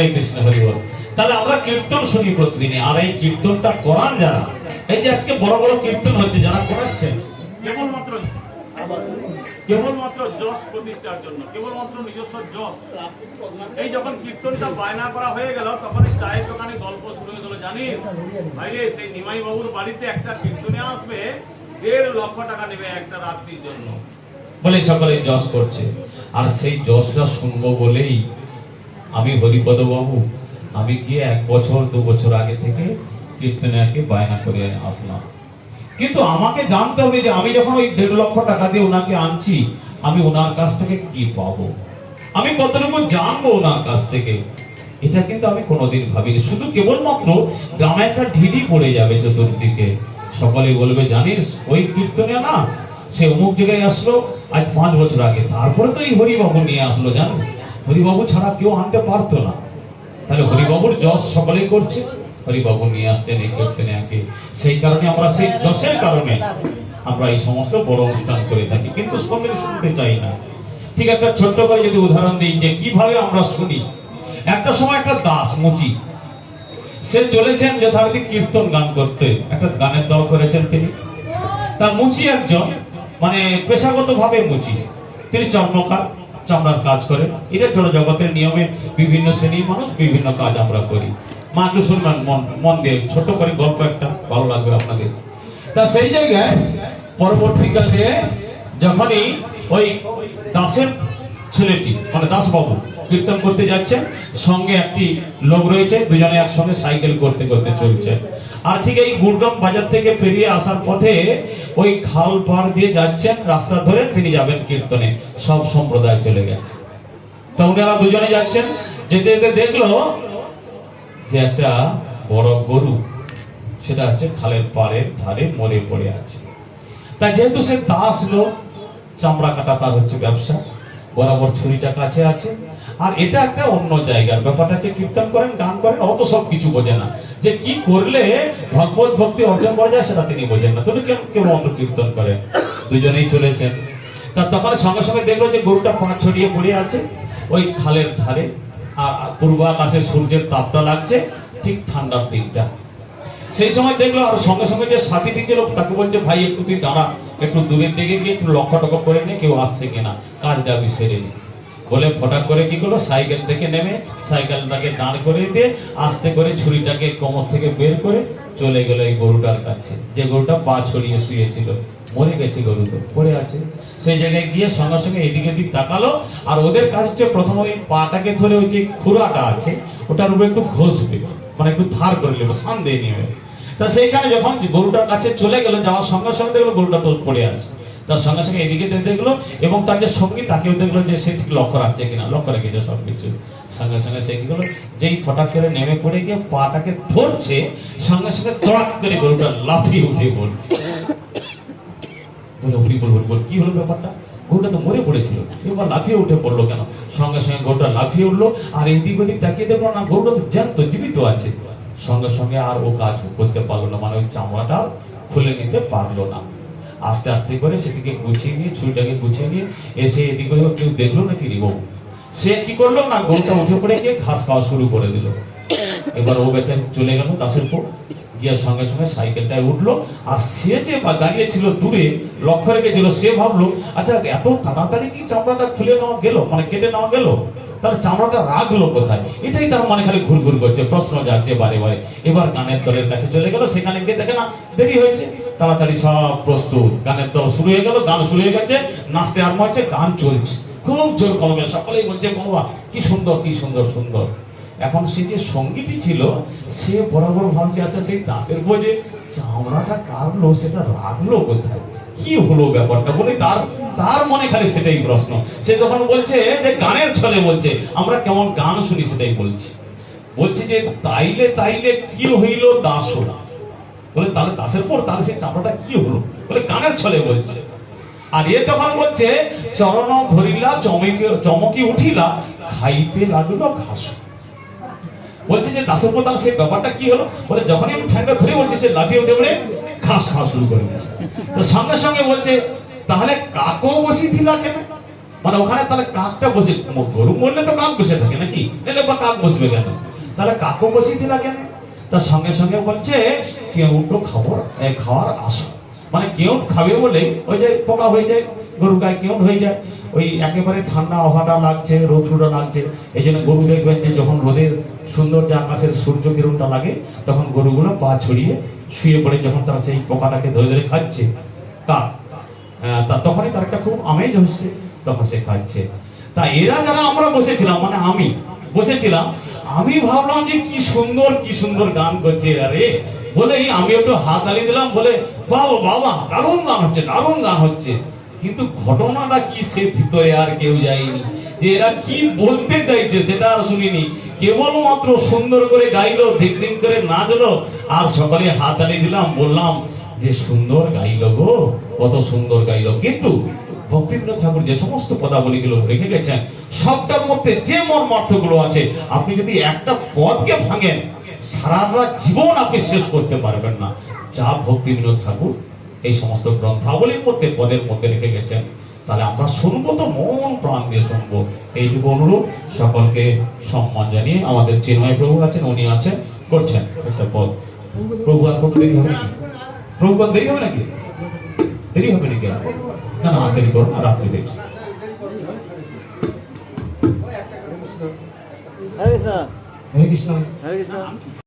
হরে কৃষ্ণ, হরি বল। তাহলে আমরা কীর্তন শুনি প্রতিদিন আর এই কীর্তনটা করান যারা, এই যে আজকে বড় বড় কীর্তন হচ্ছে, যারা করাচ্ছেন কেবলমাত্র কেবলমাত্র যশ প্রতিষ্ঠার জন্য, কেবলমাত্র নিজস্ব যশ। এই যখন কীর্তনটা বায়না করা হয়ে গেল, তখন চায়ের দোকানে গল্প শুরু হয়ে গেল, জানিস? ভাইরে, সেই নিমাই বাবুর বাড়িতে একটা কীর্তনে আসবে, দেড় লক্ষ টাকা নেবে একটা রাত্রির জন্য। বলে সকলে যশ করছে। আর সেই যশটা শুনব বলেই আমি হরিপদ বাবু আমি গিয়ে এক বছর, দু বছর আগে থেকে কীর্তনিয়াকে বায়না করে আসলাম। কিন্তু আমাকে জানতে হবে যে আমি যখন ওই দেড় লক্ষ টাকা দিয়ে ওনাকে আনছি, আমি ওনার কাছ থেকে কি পাবো? আমি কতটুকু জানব ওনার কাছ থেকে? এটা কিন্তু আমি কোনোদিন ভাবিনি। শুধু কেবলমাত্র গ্রামে একটা ঢিলি পড়ে যাবে চতুর্দিকে। সকলে বলবে, জানিস, ওই কীর্তনে না, সে অমুক জায়গায় আসলো, আজ পাঁচ বছর আগে। তারপরে তো এই হরিবাবু নিয়ে আসলো জানো হরিবাবু ছাড়া কেউ আনতে পারতো না। তাহলে হরিবাবুর যশ সকলেই করছে। হরিবাবু নিয়ে আসছেন এই কীর্তনিয়াকে সেই কারণে আমরা সেই যশের কারণে আমরা এই সমস্ত বড় অনুষ্ঠান করে থাকি। কিন্তু সকলে শুনতে চাই না। ঠিক একটা ছোট্ট করে যদি উদাহরণ দিই যে কীভাবে আমরা শুনি। একটা সময় একটা দাস মুচি, সে চলেছেন যথারীতি কীর্তন গান করতে। একটা গানের দল করেছেন তিনি। তা মুচি একজন মানে পেশাগত ভাবে মুচি। তিনি চর্মকার। চামড়ার কাজ করে। এটা ধরো জগতের নিয়মে বিভিন্ন শ্রেণির মানুষ বিভিন্ন কাজ আমরা করি। মা শুনবেন মন মন দিয়ে ছোট করে গল্প একটা, ভালো লাগবে আপনাদের। তা সেই জায়গায় পরবর্তীকালে যখনই ওই দাসের ছেলেটি মানে দাসবাবু কীর্তন করতে যাচ্ছেন সঙ্গে একটি লোক রয়েছে, দুজনে একসঙ্গে সাইকেল করতে করতে চলছে। আর ঠিক এই গুড়গাম বাজার থেকে পেরিয়ে আসার পথে ওই খাল পার দিয়ে যাচ্ছেন, রাস্তা ধরে তিনি যাবেন কীর্তনে, সব সম্প্রদায় চলে গেছে। তো ওনারা দুজনে যাচ্ছেন, যেতে যেতে দেখল যে একটা বড় গরু, সেটা হচ্ছে খালের পাড়ের ধারে মরে পড়ে আছে। তা যেহেতু সে দাস লোক, চামড়া কাটা তার হচ্ছে ব্যবসা, বরাবর ছুরিটা কাছে আছে আর এটা একটা অন্য জায়গার ব্যাপারটা হচ্ছে কীর্তন করেন, গান করেন, অত সব কিছু বোঝে না। যে কি করলে ভগবত ভক্তি অর্জন করা যায় সেটা তিনি বোঝেন না। তিনি কেন কেউ অন্য কীর্তন করেন দুজনেই চলেছেন। তা তখন সঙ্গে সঙ্গে দেখল যে গরুটা পা ছড়িয়ে পড়ে আছে, ওই খালের ধারে। আর পূর্ব আকাশে সূর্যের তাপটা লাগছে, ঠিক ঠান্ডার দিকটা সেই সময় দেখল আর সঙ্গে সঙ্গে যে সাথীটি ছিল তাকে বলছে, ভাই, একটু তুই দাঁড়া। একটু দূরের দিকে গিয়ে একটু লক্ষ্য টক্ষ করে নে, কেউ আসছে কিনা। কাজটা আমি সেরে নি। বলে ফটাক করে কি করল? সাইকেল থেকে নেমে সাইকেলটাকে দাঁড় করে দিয়ে আস্তে করে ছুরিটাকে কোমর থেকে বের করে চলে গেল এই গরুটার কাছে। যে গরুটা পা ছড়িয়ে শুয়েছিল, মরে গেছে গরু তো, পড়ে আছে। সেই জায়গায় গিয়ে সঙ্গে সঙ্গে এদিকে দিক তাকালো আর ওদের কাজ হচ্ছে প্রথম ওই পাটাকে ধরে ওই যে খুরাটা আছে, ওটার উপরে একটু ঘষবে মানে একটু ধার করে নেবে সান দিয়ে তা সেইখানে যখন গরুটার কাছে চলে গেল, যাওয়ার সঙ্গে সঙ্গে দেখল গরুটা তো পড়ে আছে। তার সঙ্গে সঙ্গে এদিকে দেখল এবং তার যে সঙ্গী তাকেও দেখল যে সে ঠিক লক্ষ্য রাখছে কিনা, লক্ষ্য রেখেছে সব কিছু। সঙ্গে সঙ্গে সে কি করল, যেই ফটাক করে নেমে পড়ে গিয়ে পাটাকে ধরছে, সঙ্গে সঙ্গে তড়াক করে গরুটা লাফিয়ে উঠে পড়ছে বল কি হলো ব্যাপারটা? গরুটা তো মরে পড়েছিল, এবার লাফিয়ে উঠে পড়ল কেন? সঙ্গে সঙ্গে গরুটা লাফিয়ে উঠল, আর এদিক ওদিক তাকিয়ে দেখল, না, গরুটা তো জ্যান্ত, জীবিত আছে। সঙ্গে সঙ্গে আর ও কাজ করতে পারল না মানে ওই চামড়াটা খুলে নিতে পারল না। আস্তে আস্তে করে সেটিকে গুছিয়ে নিয়ে ছুরিটাকে গুছিয়ে নিয়ে এসে এদিক কেউ দেখল নাকি রে সে কি করল? না গরুটা উঠে পড়ে গিয়ে ঘাস খাওয়া শুরু করে দিল। এবার ও বেচারি চলে গেল দাসের পর গিয়ে সঙ্গে সঙ্গে সাইকেলটায় উঠল। আর সে যে বা দাঁড়িয়ে ছিল দূরে, লক্ষ্য রেখেছিল সে ভাবলো আচ্ছা এত তাড়াতাড়ি কি চামড়াটা খুলে নেওয়া গেল? মানে কেটে নেওয়া গেল? তাহলে চামড়াটা রাখল কোথায়? এটাই তার মনে খালি ঘুরঘুর করছে, প্রশ্ন যাচ্ছে বারে বারে। এবার গানের দলের কাছে চলে গেল, সেখানে গিয়ে দেখে না, দেরি হয়েছে। তাড়াতাড়ি সব প্রস্তুত। গানের দল শুরু হয়ে গেল, গান শুরু হয়ে গেছে, নাচতে আরম্ভ হচ্ছে গান চলছে। খুব জোর কলমে সকলেই বলছে, বাবা, কি সুন্দর কি সুন্দর সুন্দর। এখন সে যে সঙ্গীটি ছিল, সে বরাবর ভাবছে আচ্ছা সেই দাসের বই যে চামড়াটা কাটলো সেটা রাখল কোথায়? কি হলো ব্যাপারটা? বলে, তার তার মনে খালি সেটাই প্রশ্ন। সে তখন বলছে, যে গানের ছলে বলছে, আমরা কেমন গান শুনি সেটাই বলছি। বলছে যে, তাইলে তাইলে কি হইল দাস বলে, তাহলে দাসের পর তাহলে সেই চামড়াটা কি হলো? বলে, গানের ছলে বলছে। আর এ তখন বলছে, চরণ ধরিলা, চমকি চমকি উঠিলা, খাইতে লাগল ঘাস। বলছে যে দাসের পর সেই ব্যাপারটা কি হলো? বলে যখনই আমি ঠ্যাঙ্গা ধরে বলছি, সে লাফিয়ে উঠে পড়ে ঘাস খাওয়া শুরু করে দিয়েছে। তো সঙ্গে সঙ্গে বলছে, তাহলে কাকও বসি দিলা কেন? মানে ওখানে তাহলে কাকটা বসে গরু মরলে তো কাক বসে থাকে নাকি? বা কাক বসবে কেন? তাহলে কাকও বসিয়ে দিলা কেন? তার সঙ্গে সঙ্গে বলছে কেউটো খাবার খাওয়ার আসো মানে কেউ খাবে বলে ওই যে পোকা হয়ে যায়। গরু গায়ে কেউ হয়ে যায়। ওই একেবারে ঠান্ডা আবহাওয়াটা লাগছে, রোদ্রুটা লাগছে। এই জন্য গরু দেখবেন যে যখন রোদের সুন্দর যে আকাশের সূর্য কিরণটা লাগে, তখন গরুগুলো পা ছড়িয়ে শুয়ে পড়ে যখন তারা সেই পোকাটাকে ধরে ধরে খাচ্ছে তা তখনই তার একটা খুব আমেজ হচ্ছে, তখন সে খাচ্ছে। তা এরা যারা আমরা বসেছিলাম মানে আমি বসেছিলাম, আমি ভাবলাম যে কি সুন্দর কি সুন্দর গান করছে এরা রে। বলেই আমি একটু হাত আলিয়ে দিলাম, বলে বাবা বাবা, দারুণ গান হচ্ছে, দারুণ গান হচ্ছে। কিন্তু ঘটনাটা কি সে ভিতরে আর কেউ যায়নি? যে এরা কি বলতে চাইছে সেটা আর শুনিনি। কেবলমাত্র সুন্দর করে গাইলো দিক দিন করে নাচলো, আর সকালে হাত আলিয়ে দিলাম, বললাম যে সুন্দর গাইলো গো, কত সুন্দর গাইলো। কিন্তু ভক্তিন্দ্র ঠাকুর, যে সমস্ত পদাবলীগুলো রেখে গেছেন, সবটার মধ্যে যে মর্মার্থগুলো আছে, আপনি যদি একটা পদকে ভাঙেন, সারা জীবন আপনি শেষ করতে পারবেন না। যা ভক্তি বিনোদ ঠাকুর এই সমস্ত গ্রন্থাবলীর মধ্যে পদের মধ্যে রেখে গেছেন। তাহলে আমরা শুনব তো মন প্রাণ দিয়ে শুনব। এইটুকু অনুরোধ সকলকে সম্মান জানিয়ে আমাদের চিন্ময় প্রভু আছেন উনি আছেন করছেন একটা পদ। প্রভু আর করতে দেরি হবে নাকি? প্রভু আর দেরি হবে নাকি? দেরি হবে নাকি না না দেরি করুন রাত্রি দেখছি। হরে কৃষ্ণ। হরে কৃষ্ণ। হরে কৃষ্ণ।